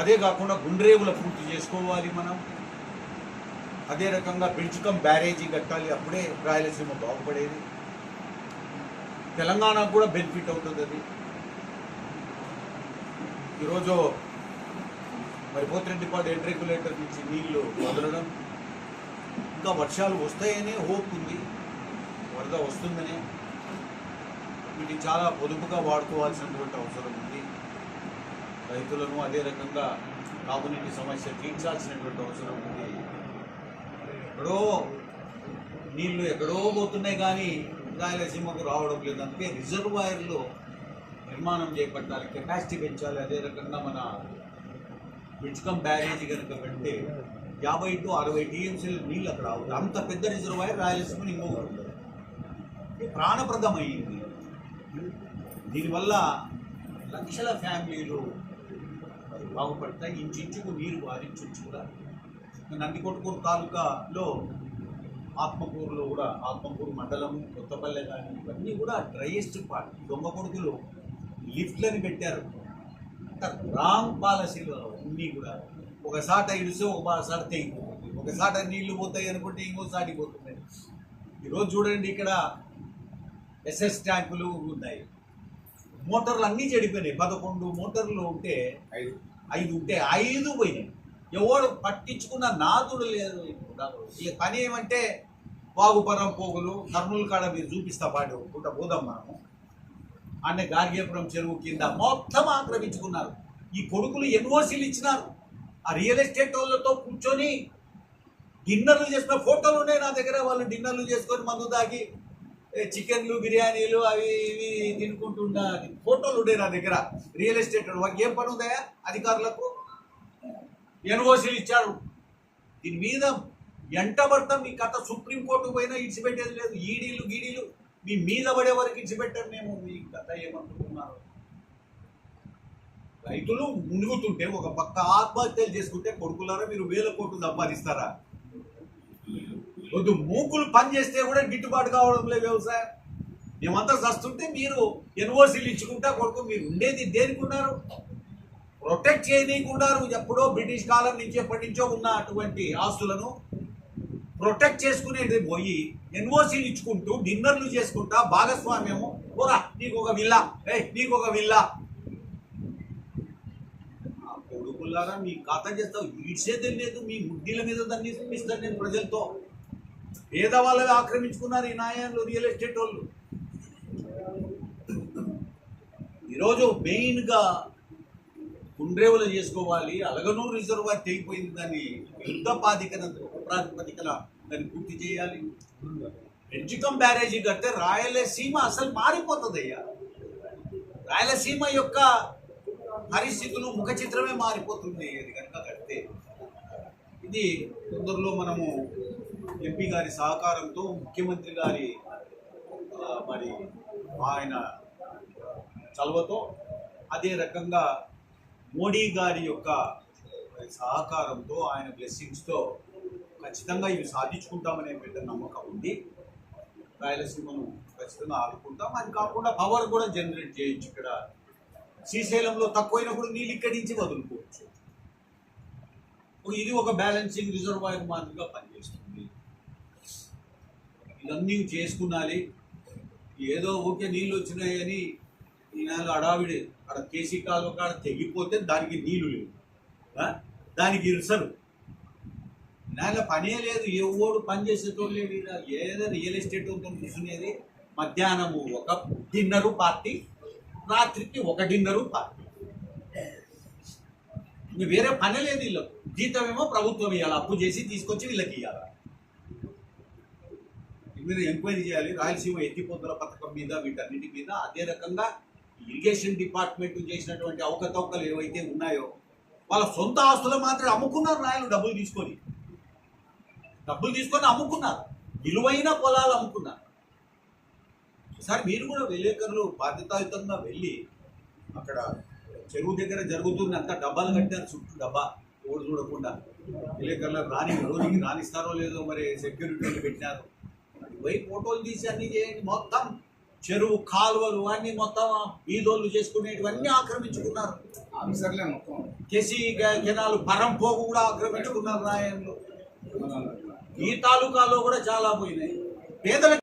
అదే కాకుండా గుండ్రేవుల పూర్తి చేసుకోవాలి మనం. అదే రకంగా బిడ్చుకం బ్యారేజీ కట్టాలి అప్పుడే రాయలసీమ బాగుపడేది. తెలంగాణకు కూడా బెనిఫిట్ అవుతుంది అది. ఈరోజు మరి పోతిరెడ్డిపాడు హెడ్ రెగ్యులేటర్ నుంచి నీళ్ళు వదలడం. ఇంకా వర్షాలు వస్తాయనే హోప్ ఉంది. వరద వస్తుందనే. వీటిని చాలా పొదుపుగా వాడుకోవాల్సినటువంటి అవసరం ఉంది. రైతులను అదే రకంగా తాగునీటి సమస్య తీర్చాల్సినటువంటి అవసరం ఉంది. ఎక్కడో నీళ్ళు ఎక్కడో పోతున్నాయి కానీ రాయలసీమకు రావడం లేదు. అందుకే రిజర్వాయర్లు నిర్మాణం చేపట్టాలి కెపాసిటీ పెంచాలి. అదే రకంగా మన బిడ్జ్కం బ్యారేజ్ కనుక పెడితే యాభై టు అరవై టీఎంసీలు నీళ్ళు అక్కడ అవుతాయి అంత పెద్ద రిజర్వాయర్ రాయలసీమని ఇంకొకటి ప్రాణప్రదమైంది. దీనివల్ల లక్షల ఫ్యామిలీలు బాగుపడతాయి ఇంచుకు నీరు వారించవచ్చు కూడా. నందికొట్టుకూరు తాలూకాలో ఆత్మకూరులో కూడా ఆత్మకూరు మండలం కొత్తపల్లె కానీ ఇవన్నీ కూడా డ్రైయెస్ట్ పార్ట్. దొంగ కొడుకులు లిఫ్ట్లని పెట్టారు. రాంగ్ పాలసీలు అన్నీ కూడా. ఒకసాట ఇడిస్తే ఒకసారి తెగిపోతుంది ఒకసాట నీళ్ళు పోతాయి అనుకుంటే ఇంకోసారి పోతున్నాయి. ఈరోజు చూడండి ఇక్కడ ఎస్ఎస్ ట్యాంకులు ఉన్నాయి. మోటార్లు అన్నీ చెడిపోయినాయి. పదకొండు మోటార్లు ఉంటే ఐదు. ఐదు ఉంటే ఐదు పోయినాయి. ఎవడు పట్టించుకున్న నాదుడు లేదు. ఈ పని ఏమంటే బాగుపరం పోగులు కర్నూలు కాడ మీరు చూపిస్తా పాటు పూట పోదాం మనము. అన్న గార్గేపురం చెరువు కింద మొత్తం ఆక్రమించుకున్నారు. ఈ కొడుకులు ఎన్ఓసీలు ఇచ్చినారు? ఆ రియల్ ఎస్టేట్ వాళ్ళతో కూర్చొని డిన్నర్లు చేసిన ఫోటోలు ఉన్నాయి నా దగ్గర. వాళ్ళు డిన్నర్లు చేసుకొని మందు తాగి చికెన్లు బిర్యానీలు అవి ఇవి తినుకుంటుంటా ఫోటోలు ఉండే నా దగ్గర. రియల్ ఎస్టేట్ వాళ్ళు. ఏం పని ఉందా అధికారులకు? ఎన్ఓసీలు ఇచ్చారు. దీని మీద ఎంటబడతాం మీ కథ సుప్రీంకోర్టు పోయినా ఇడిచిపెట్టేది లేదు. ఈడీలు గీడీలు. మీ మీద పడే వరకు ఇడిచిపెట్టారు మేము. మీ కథ ఏమనుకుంటున్నారు? రైతులు మునుగుతుంటే ఒక పక్క ఆత్మహత్యలు చేసుకుంటే కొడుకులారా మీరు వేల కోట్లు సంపాదిస్తారా? వద్దు మూకులు పనిచేస్తే కూడా గిట్టుబాటు కావడం లేదు వ్యవసాయం మేమంతా చస్తుంటే మీరు ఎన్ఓసీలు ఇచ్చుకుంటా కొడుకు మీరు ఉండేది దేనికి ఉన్నారు? ప్రొటెక్ట్ చేయనీయకున్నారు ఎప్పుడో బ్రిటిష్ కాలం నుంచి ఎప్పటి నుంచో ఉన్న అటువంటి ఆస్తులను ప్రొటెక్ట్ చేసుకునేది పోయి ఎన్ఓసీలు ఇచ్చుకుంటూ డిన్నర్లు చేసుకుంటా భాగస్వామ్యము. పోరా నీకు ఒక విల్లా. ఏ నీకు ఒక విల్లా ఆ కొడుకులారా మీ ఖాతా చేస్తావు. ఈడ్చేదే లేదు మీ ముడ్డీల మీద దాన్ని ఇస్తాను నేను ప్రజలతో. పేదవాళ్ళవి ఆక్రమించుకున్నారు ఈ నాయన్లు రియల్ ఎస్టేట్ వాళ్ళు. ఈరోజు మెయిన్గా కుండ్రేవులు చేసుకోవాలి అలగనూరు రిజర్వాయర్ తెగిపోయింది దాన్ని యుద్ధ పాతికన ప్రాతిపదికన దాన్ని పూర్తి చేయాలి. ఎడ్జుకం బ్యారేజీ కడితే రాయలసీమ అసలు మారిపోతుంది అయ్యా రాయలసీమ యొక్క పరిస్థితులు ముఖ చిత్రమే మారిపోతుంది. అది కనుక కడితే ఇది తొందరలో మనము ఎంపీ గారి సహకారంతో ముఖ్యమంత్రి గారి మరి ఆయన చలవతో అదే రకంగా మోడీ గారి యొక్క సహకారంతో ఆయన బ్లెస్సింగ్స్తో ఖచ్చితంగా ఇవి సాధించుకుంటామనే పెద్ద నమ్మకం ఉంది. రాయలసీమను ఖచ్చితంగా ఆదుకుంటాం. అది కాకుండా పవర్ కూడా జనరేట్ చేయొచ్చు ఇక్కడ. శ్రీశైలంలో తక్కువైనప్పుడు నీళ్ళు ఇక్కడి నుంచి వదులుకోవచ్చు. ఇది ఒక బ్యాలెన్సింగ్ రిజర్వాయర్ మాదిరిగా పనిచేస్తుంది. ఇవన్నీ చేసుకున్నాలి. ఏదో ఊరికే నీళ్ళు వచ్చినాయని ఈ నెల అడావిడి అక్కడ కేసీ కాలువ కాడ తెగిపోతే దానికి నీళ్ళు లేవు. దానికి ఇరుసలు నేల పనే లేదు. ఎవడు పని చేసేటోళ్ళు లేడు ఏదో రియల్ ఎస్టేట్ ఉంటుంది కూర్చునేది మధ్యాహ్నము ఒక డిన్నరు పార్టీ రాత్రికి ఒకటిన్నర పార్టీ వేరే పని లేదు వీళ్ళకు. జీతమేమో ప్రభుత్వం ఇవ్వాలి అప్పు చేసి తీసుకొచ్చి వీళ్ళకి ఇవ్వాలి మీరు ఎంక్వైరీ చేయాలి రాయలసీమ ఎత్తిపోతుల పథకం మీద వీటన్నిటి మీద అదే రకంగా ఇరిగేషన్ డిపార్ట్మెంట్ చేసినటువంటి అవకతవకలు ఏవైతే ఉన్నాయో వాళ్ళ సొంత ఆస్తులు మాత్రం అమ్ముకున్నారు రాయలు డబ్బులు తీసుకొని. డబ్బులు తీసుకొని అమ్ముకున్నారు. విలువైన పొలాలు అమ్ముకున్నారు. సార్ మీరు కూడా విలేకరులు బాధ్యతాయుతంగా వెళ్ళి అక్కడ చెరువు దగ్గర జరుగుతుంది అంతా డబ్బాలు కట్టారు చుట్టూ డబ్బా. ఓడి చూడకుండా. విలేకరులు రాని రోజుకి రానిస్తారో లేదో మరి సెక్యూరిటీలు పెట్టినారు. పోయి ఫోటోలు తీసి అన్ని చేయండి. మొత్తం చెరువు కాలువలు అన్ని మొత్తం వీధోళ్ళు చేసుకునేటివన్నీ ఆక్రమించుకున్నారు. ఆఫీసర్లే మొత్తం. కేసీ కెనాలు పరంపోగు కూడా ఆక్రమించుకున్నారు రాయన్లు. ఈ తాలూకాలో కూడా చాలా పోయినాయి. పేదల